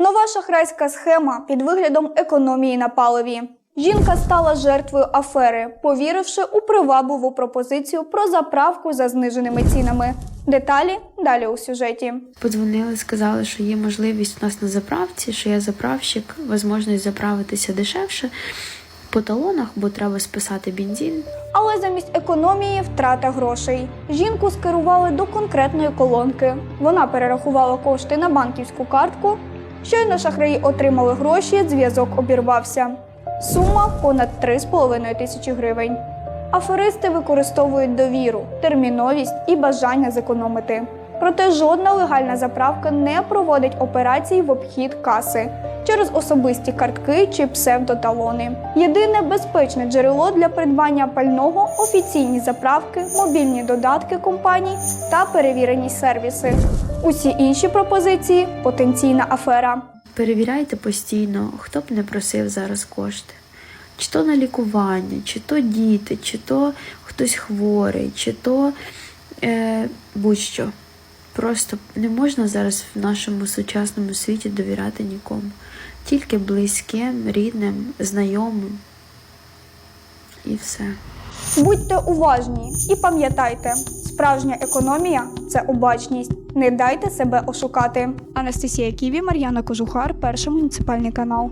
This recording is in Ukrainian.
Нова шахрайська схема під виглядом економії на паливі. Жінка стала жертвою афери, повіривши у привабливу пропозицію про заправку за зниженими цінами. Деталі далі у сюжеті. Подзвонили, сказали, що є можливість у нас на заправці, що я заправщик, можливість заправитися дешевше по талонах, бо треба списати бензин. Але замість економії втрата грошей. Жінку скерували до конкретної колонки. Вона перерахувала кошти на банківську картку. Щойно шахраї отримали гроші, зв'язок обірвався. Сума понад 3,5 тисячі гривень. Аферисти використовують довіру, терміновість і бажання зекономити. Проте жодна легальна заправка не проводить операцій в обхід каси через особисті картки чи псевдоталони. Єдине безпечне джерело для придбання пального офіційні заправки, мобільні додатки компаній та перевірені сервіси. Усі інші пропозиції потенційна афера. Перевіряйте постійно, хто б не просив зараз кошти. Чи то на лікування, чи то діти, чи то хтось хворий, чи то е, будь-що. Просто не можна зараз в нашому сучасному світі довіряти нікому. Тільки близьким, рідним, знайомим. І все. Будьте уважні і пам'ятайте, справжня економія це обачність. Не дайте себе ошукати. Анастасія Ківі, Мар'яна Кожухар, перший муніципальний канал.